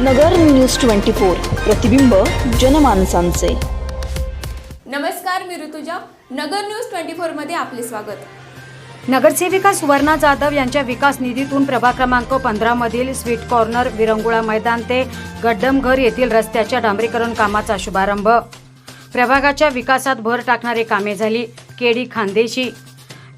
नगर news twenty four प्रतिबिंब जनमानसांचे. नमस्कार मी ऋतुजा. नगर न्यूज ट्वेंटी फोरमध्ये आपले स्वागत. नगरसेविका सुवर्णा जाधव यांच्या विकास निधीतून प्रभाग क्रमांक पंधरा मधील स्वीट कॉर्नर विरंगुळा मैदान ते गड्डमघर येथील रस्त्याच्या डांबरीकरण कामाचा शुभारंभ. प्रभागाच्या विकासात भर टाकणारी कामे झाली. केडी खानदेशी.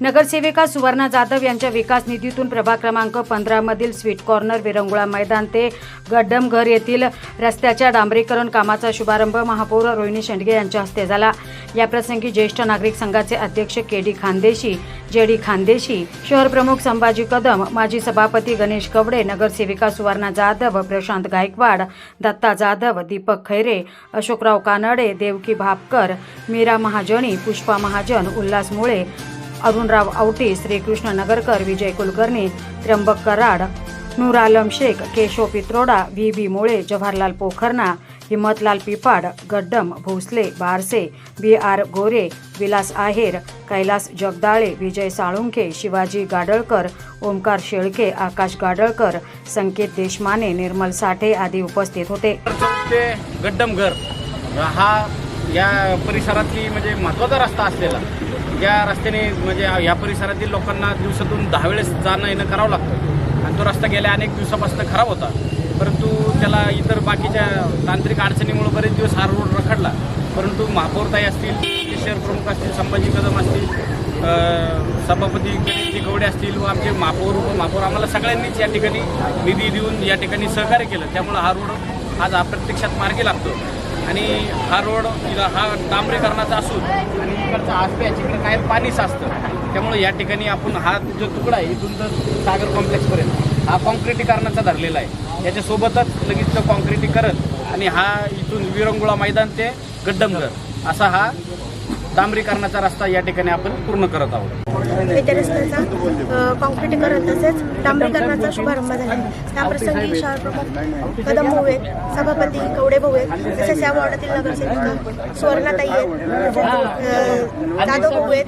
नगरसेविका सुवर्णा जाधव यांच्या विकास निधीतून प्रभाग क्रमांक पंधरामधील स्वीट कॉर्नर विरंगुळा मैदान ते गड्डमघर येथील रस्त्याच्या डांबरीकरण कामाचा शुभारंभ महापौर रोहिणी शेंडगे यांच्या हस्ते झाला. याप्रसंगी ज्येष्ठ नागरिक संघाचे अध्यक्ष के डी खानदेशी जे डी खानदेशी शहर प्रमुख संभाजी कदम माजी सभापती गणेश कवडे नगरसेविका सुवर्णा जाधव प्रशांत गायकवाड दत्ता जाधव दीपक खैरे अशोकराव कानडे देवकी भापकर मीरा महाजनी Pushpa Mahajan Ulhas Mule Arunrao Awati Shrikrishna Nagarkar Vijay Kulkarni Trimbak Karad Noor Alam Shaikh Keshav Pitroda V B Mule Jawaharlal Pokharna Himmatlal Pipad Gaddam Bhosale Barse B R Gore Vilas Aher Kailas Jagdale Vijay Salunkhe Shivaji Gadalkar Omkar Shelke Akash Gadalkar Sanket Deshmane Nirmal Sathe आदी उपस्थित होते. गड्डम गड्डमघर हा या परिसरातली म्हणजे महत्त्वाचा रस्ता असलेला या रस्त्याने म्हणजे या परिसरातील लोकांना दिवसातून दहा वेळेस जाणं येणं करावं लागतं. आणि तो रस्ता गेल्या अनेक दिवसापासून खराब होता. परंतु त्याला इतर बाकीच्या तांत्रिक अडचणीमुळे बरेच दिवस हा रोड रखडला. परंतु महापौरताई असतील शहर प्रमुख असतील संभाजी कदम असतील सभापती गणेशजी गवडे असतील व आमचे महापौर उपमहापौर आम्हाला सगळ्यांनीच या ठिकाणी निधी देऊन या ठिकाणी सहकार्य केलं. त्यामुळं हा रोड आज अप्रत्यक्षात प्रत्यक्षात मार्गी लागतो. आणि हा रोड हा डांबरीकरणाचा असून आणि इकडचा आसप्याच इकडे काय पाणी साचतं. त्यामुळे या ठिकाणी आपण हा जो तुकडा आहे इथून तर सागर कॉम्प्लेक्सपर्यंत हा कॉन्क्रिटीकरणाचा धरलेला आहे. याच्यासोबतच लगेच तो कॉन्क्रिटीकरण आणि हा इथून विरंगुळा मैदान ते गड्डमघर असा हा डांबरीकरणाचा रस्ता या ठिकाणी आपण पूर्ण करत आहोत. येत्या रस्त्याचा कॉन्क्रिटीकरण तसेच डांबरीकरणाचा शुभारंभ झाला. आहे त्याप्रसंगी शहर प्रमुख कदम भाऊ आहेत सभापती कवडे भाऊ आहेत तसेच या वॉर्डातील नगरसेविका सुवर्णाताई आहेत तसेच अ, जाधव भाऊ आहेत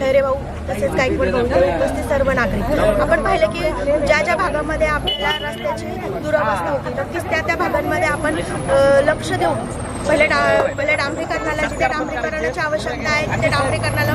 खैरे भाऊ तसेच गायकवाड भाऊ इथे उपस्थित सर्व नागरिक. आपण पाहिलं की ज्या ज्या भागामध्ये आपल्याला रस्त्याची दुरावस्था होती नक्कीच त्या त्या भागांमध्ये आपण लक्ष देऊन पहिले डा पहिले डांबरीकरणाला जिथे डांबरीकरणाची आवश्यकता आहे तिथे डांबरीकरणाला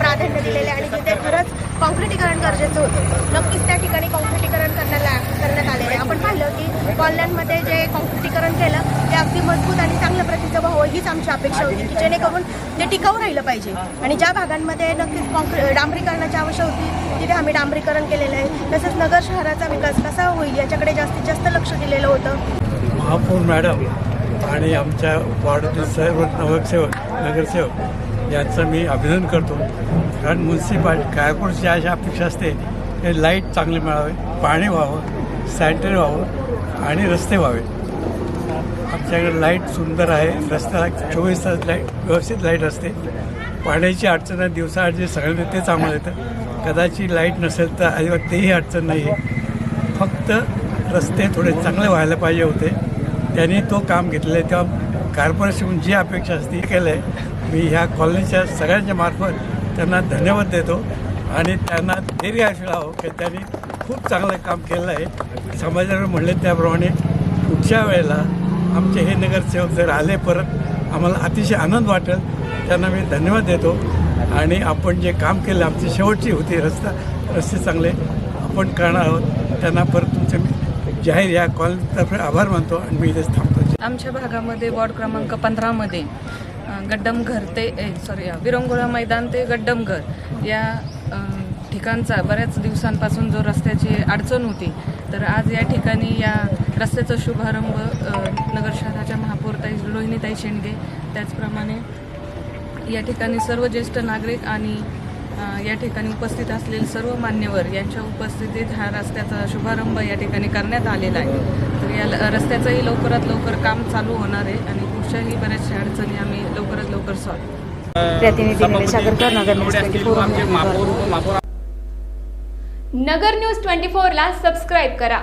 प्राधान्य दिलेले आहे आणि तिथे खरंच कॉन्क्रिटीकरण गरजेचं होतं. नक्कीच त्या ठिकाणी कॉन्क्रिटीकरण करण्याला करण्यात आलेलं आहे. आपण पाहिलं की कॉलन्यांमध्ये जे कॉन्क्रिटीकरण केलं ते अगदी मजबूत आणि चांगल्या प्रतीचं व्हावं हीच आमची अपेक्षा होती की जेणेकरून ते टिकाऊ राहिलं पाहिजे. आणि ज्या भागांमध्ये नक्कीच कॉन्क्री डांबरीकरणाची आवश्यक होती तिथे आम्ही डांबरीकरण केलेलं आहे. तसंच नगर शहराचा विकास कसा होईल याच्याकडे जास्तीत जास्त लक्ष दिलेलं होतं. महापौर मॅडम आणि आमच्या वार्डातील सर्व नगरसेवक नगरसेवक यांचं मी अभिनंदन करतो. कारण म्युन्सिपालिटी कायकोडची अशी अपेक्षा असते हे लाइट चांगले मिळावे पाणी व्हावं सॅनिटरी व्हावं आणि रस्ते व्हावे आमच्याकडे लाइट सुंदर आहे रस्त्याला चोवीस तास लाइट व्यवस्थित लाइट असते. पाण्याची अडचण आहे दिवसा जे सगळ्यांना तेच आम्हाला येतं. कदाचित लाइट नसेल तर अजिबात तेही अडचण नाही आहे फक्त रस्ते थोडे चांगले व्हायला पाहिजे होते. त्यांनी तो काम घेतलं आहे. तेव्हा कार्पोरेशन जी अपेक्षा असते ती केलं आहे मी ह्या कॉलनीच्या सगळ्यांच्या मार्फत त्यांना धन्यवाद देतो आणि त्यांना धैर्य असलं की त्यांनी खूप चांगलं काम केलं आहे. समाजाने म्हणले त्याप्रमाणे पुढच्या वेळेला आमचे हे नगरसेवक जर आले परत आम्हाला अतिशय आनंद वाटेल. त्यांना मी धन्यवाद देतो. आणि आपण जे काम केलं आमची शेवटची होती रस्ता रस्ते चांगले आपण करणार आहोत. त्यांना परत जाहीर या कॉलनीतर्फे आभार मानतो आणि मी इथेच थांबतो. आमच्या भागामध्ये वॉर्ड क्रमांक पंधरामध्ये गड्डमघर ते सॉरी विरंगुळा मैदान ते गड्डमघर या ठिकाणचा बऱ्याच दिवसांपासून जो रस्त्याची अडचण होती तर आज या ठिकाणी या रस्त्याचा शुभारंभ नगर शहराच्या महापौरताई रोहिणीताई शेंडगे त्याचप्रमाणे या ठिकाणी सर्व ज्येष्ठ नागरिक आणि या ठिकाणी उपस्थित असलेले सर्व मान्यवर यांच्या उपस्थितीत हा रस्त्याचा शुभारंभ या ठिकाणी करण्यात आलेला आहे. तर या ल- रस्त्याचंही लवकरात लवकर काम चालू होणार आहे आणि पुढच्याही बऱ्याचशा अडचणी आम्ही लवकरात लवकर आगरकर नगर न्यूज गवडे असतील 24 व आमचे महापौर उपमहापौर. नगर न्यूज ट्वेंटी फोरला सबस्क्राईब करा.